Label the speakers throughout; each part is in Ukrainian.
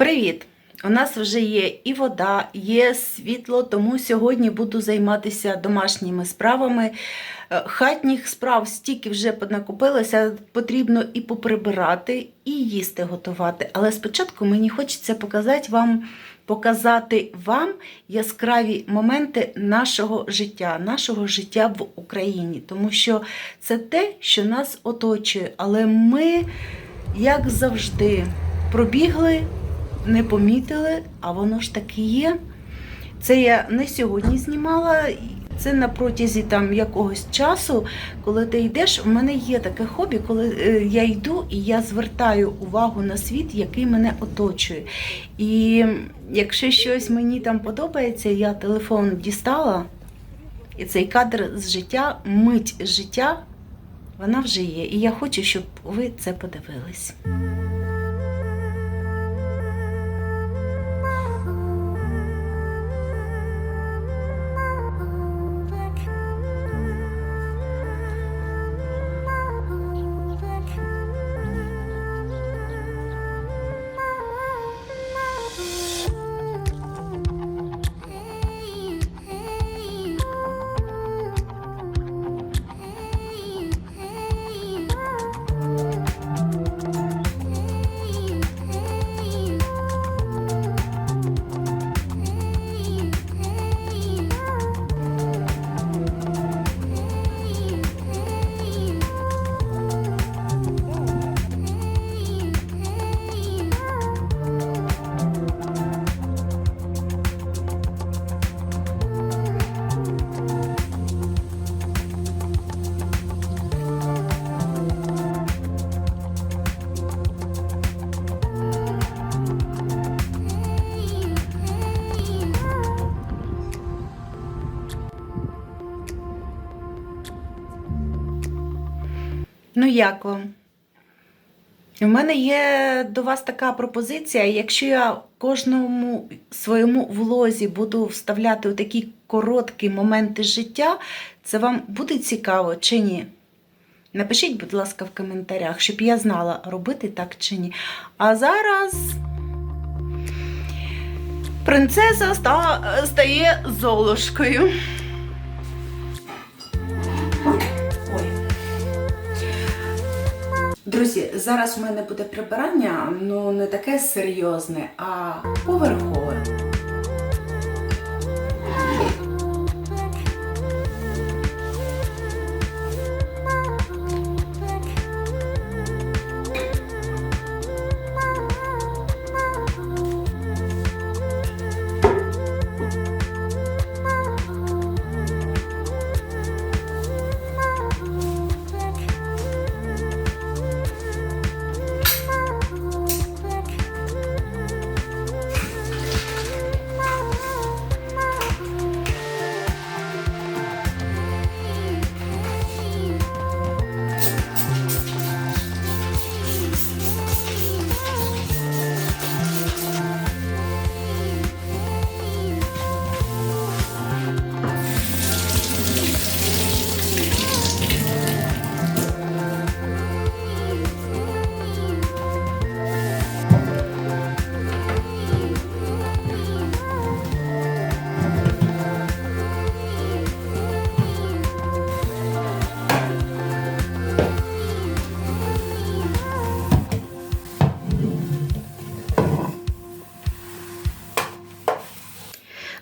Speaker 1: Привіт! У нас вже є і вода, є світло, тому сьогодні буду займатися домашніми справами. Е, Хатніх справ стільки вже накопилося, потрібно і поприбирати, і їсти готувати. Але спочатку мені хочеться показати вам, показати вам яскраві моменти нашого життя, нашого життя в Україні, тому що це те, що нас оточує. Але ми, як завжди, пробігли не помітили, а воно ж таки є. Це я не сьогодні знімала, це на протязі там якогось часу, коли ти йдеш, в мене є таке хобі, коли е, я йду і я звертаю увагу на світ, який мене оточує. І якщо щось мені там подобається, я телефон дістала, і цей кадр з життя, мить життя, вона вже є. І я хочу, щоб ви це подивились. Як вам? У мене є до вас така пропозиція. Якщо я кожному своєму влозі буду вставляти такі короткі моменти життя, це вам буде цікаво чи ні? Напишіть, будь ласка, в коментарях, щоб я знала, робити так чи ні. А зараз принцеса ста- стає золушкою. Друзі, зараз у мене буде прибирання, ну не таке серйозне, а поверхове.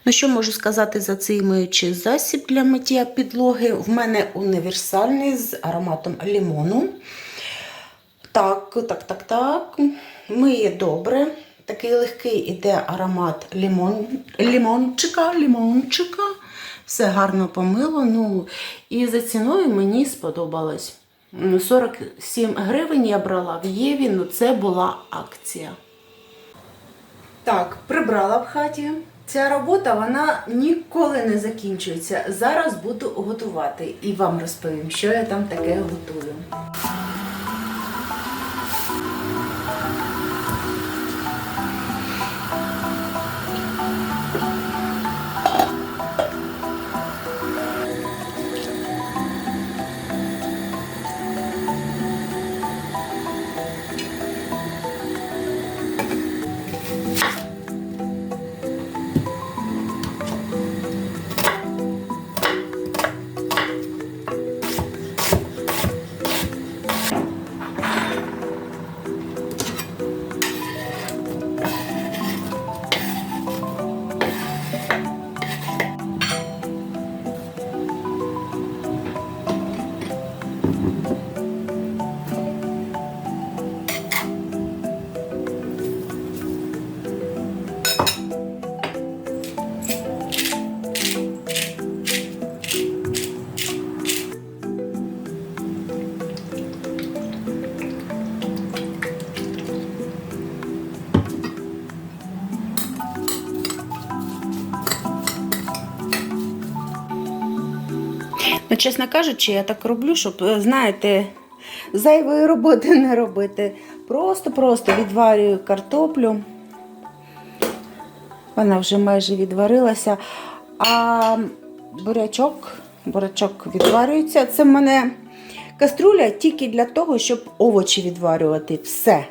Speaker 1: Ну, що можу сказати за цей миючий засіб для миття підлоги? В мене універсальний з ароматом лимону. Так, так, так, так. Миє добре. Такий легкий іде аромат лимон, лимончика, лимончика. Все гарно помило. Ну, і за ціною мені сподобалось. Ну, 47 гривень я брала в Єві, ну це була акція. Так, прибрала в хаті. Ця робота вона ніколи не закінчується. Зараз буду готувати і вам розповім, що я там таке готую. Чесно кажучи, я так роблю, щоб, е, знаєте, зайвої роботи не робити. Просто-просто відварюю картоплю. Вона вже майже відварилася. А бурячок, бурячок відварюється. Це в мене каструля тільки для того, щоб овочі відварювати. Все.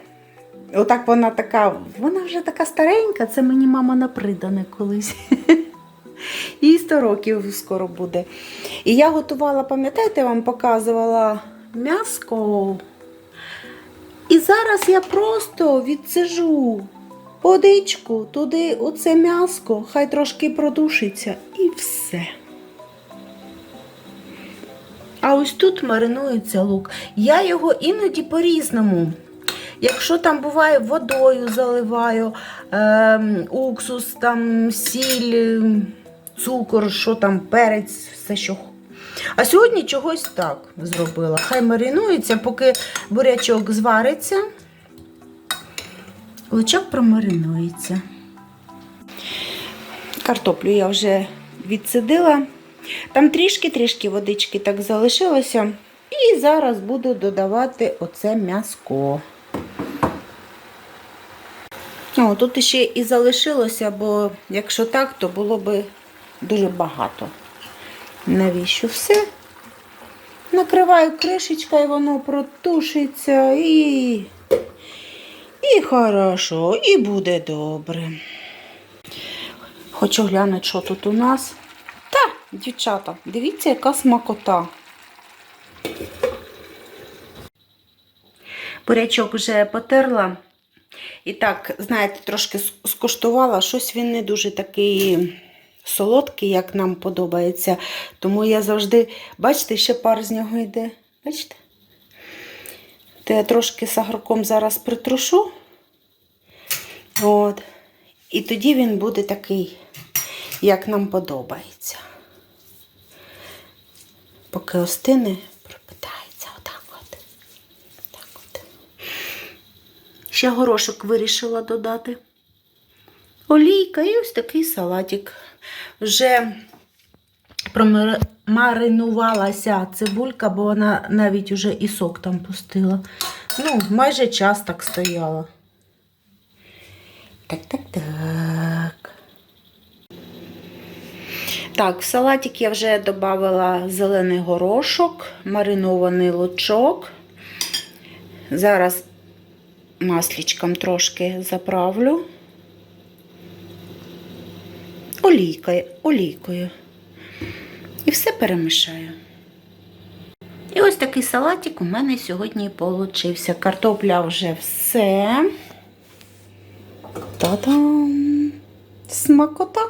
Speaker 1: Отак вона така, вона вже така старенька, це мені мама напридане колись. Їй 100 років скоро буде. І я готувала, пам'ятаєте, вам показувала м'яско. І зараз я просто відсижу водичку туди, у це м'яско, хай трошки продушиться і все. А ось тут маринується лук. Я його іноді по-різному. Якщо там буває водою заливаю, е, уксус, там сіль, цукор, що там, перець, все що. А сьогодні чогось так зробила. Хай маринується, поки бурячок звариться, лучок промаринується. Картоплю я вже відсидила. Там трішки-трішки водички так залишилося. І зараз буду додавати оце м'яско. О, тут ще і залишилося, бо якщо так, то було б дуже багато. Навіщо все? Накриваю кришечка і воно протушиться і. І хорошо, і буде добре. Хочу глянути, що тут у нас. Та, дівчата, дивіться, яка смакота. Бурячок вже потерла. І так, знаєте, трошки скуштувала, щось він не дуже такий солодкий, як нам подобається. Тому я завжди, бачите, ще пар з нього йде. Бачите? То я трошки сахарком зараз притрушу. От. І тоді він буде такий, як нам подобається. Поки остине, пропитається отак от. Так от. Ще горошок вирішила додати. Олійка і ось такий салатик. Вже промаринувалася цибулька, бо вона навіть уже і сок там пустила. Ну, майже час так стояла. Так, так, так. Так, в салатик я вже додала зелений горошок, маринований лучок. Зараз маслічком трошки заправлю. Олійкою, олійкою. І все перемішаю. І ось такий салатик у мене сьогодні получився. Картопля вже все. Та-дам! Смакота!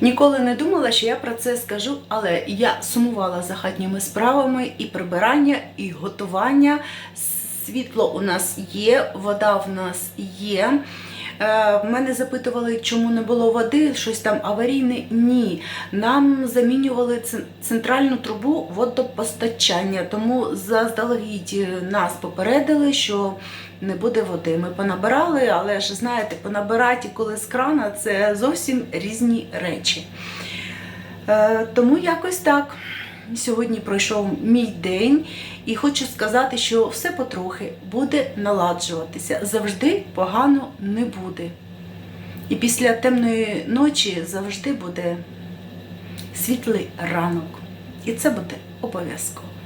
Speaker 1: Ніколи не думала, що я про це скажу, але я сумувала за хатніми справами і прибирання, і готування. Світло у нас є, вода в нас є. Е, Мене запитували, чому не було води, щось там аварійне. Ні. Нам замінювали центральну трубу водопостачання, тому заздалегідь нас попередили, що не буде води. Ми понабирали, але ж знаєте, понабирати коли з крана це зовсім різні речі. Е, Тому якось так. Сьогодні пройшов мій день, і хочу сказати, що все потрохи буде наладжуватися. Завжди погано не буде. І після темної ночі завжди буде світлий ранок. І це буде обов'язково.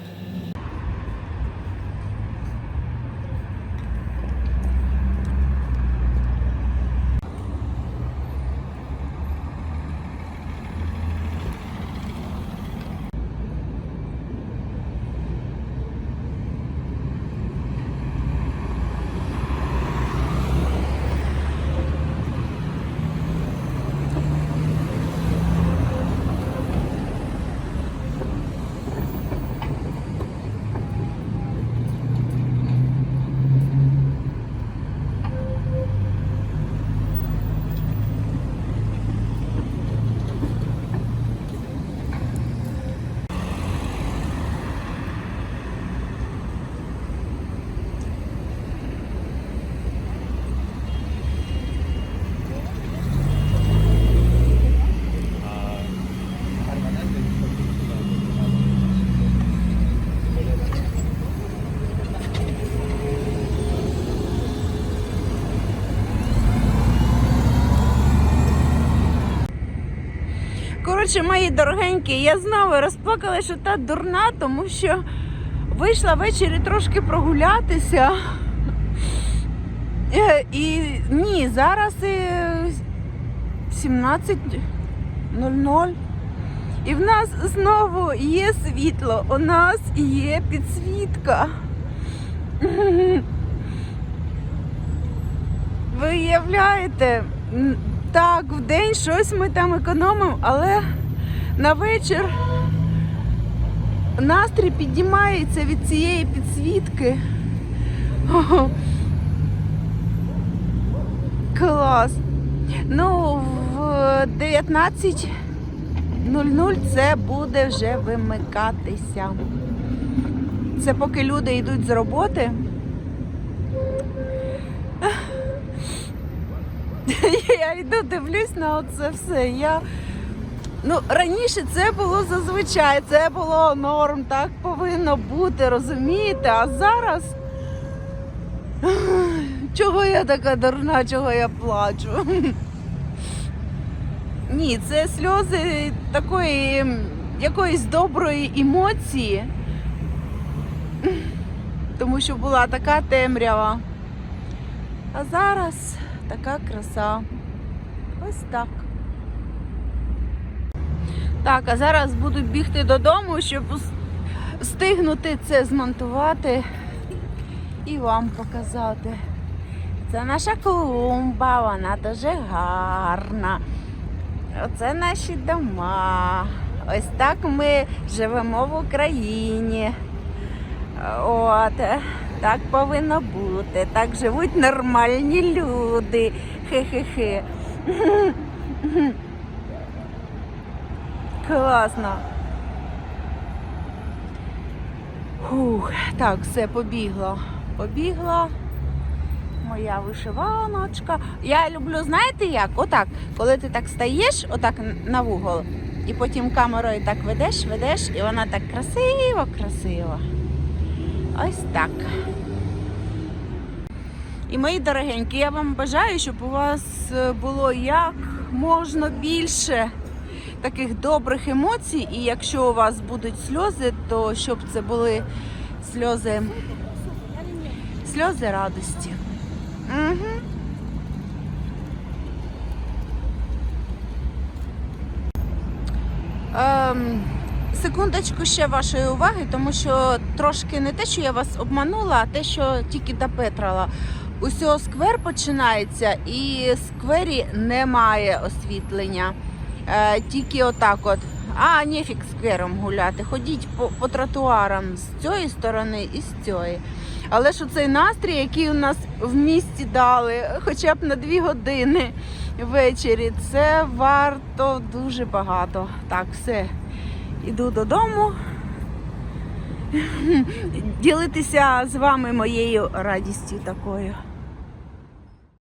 Speaker 1: Коротше, мої дорогенькі, я знову розплакала, що та дурна, тому що вийшла ввечері трошки прогулятися. Е, І ні, зараз е, 17.00. І в нас знову є світло, у нас є підсвітка. Ви уявляєте, м, так, в день щось ми там економимо, але на вечір настрій піднімається від цієї підсвітки. Ого. Клас. Ну, в 19.00 це буде вже вимикатися. Це поки люди йдуть з роботи. Я йду, дивлюсь на оце все. Я... Ну, раніше це було зазвичай, це було норм, так повинно бути, розумієте? А зараз. Чого я така дурна, чого я плачу? Ні, це сльози такої якоїсь доброї емоції. Тому що була така темрява. А зараз така краса. Ось так. Так, а зараз буду бігти додому, щоб встигнути це змонтувати і вам показати. Це наша клумба, вона дуже гарна. Оце наші дома. Ось так ми живемо в Україні. От, так повинно бути. Так живуть нормальні люди. Хе-хе-хе. Класно. Фух, так, все, побігла. Побігла. Моя вишиваночка. Я люблю, знаєте як? Отак, коли ти так стаєш, отак на вугол, і потім камерою так ведеш, ведеш, і вона так красиво, красиво. Ось так. І мої дорогенькі, я вам бажаю, щоб у вас е, було як можна більше таких добрих емоцій. І якщо у вас будуть сльози, то щоб це були сльози, сльози радості. Угу. Ем, секундочку ще вашої уваги, тому що трошки не те, що я вас обманула, а те, що тільки допетрала. Усього сквер починається, і сквері немає освітлення. Е, тільки отак от. А, нефік сквером гуляти. Ходіть по, по тротуарам з цієї сторони і з цієї. Але ж оцей настрій, який у нас в місті дали, хоча б на дві години ввечері, це варто дуже багато. Так, все. Іду додому. Ділитися з вами моєю радістю такою.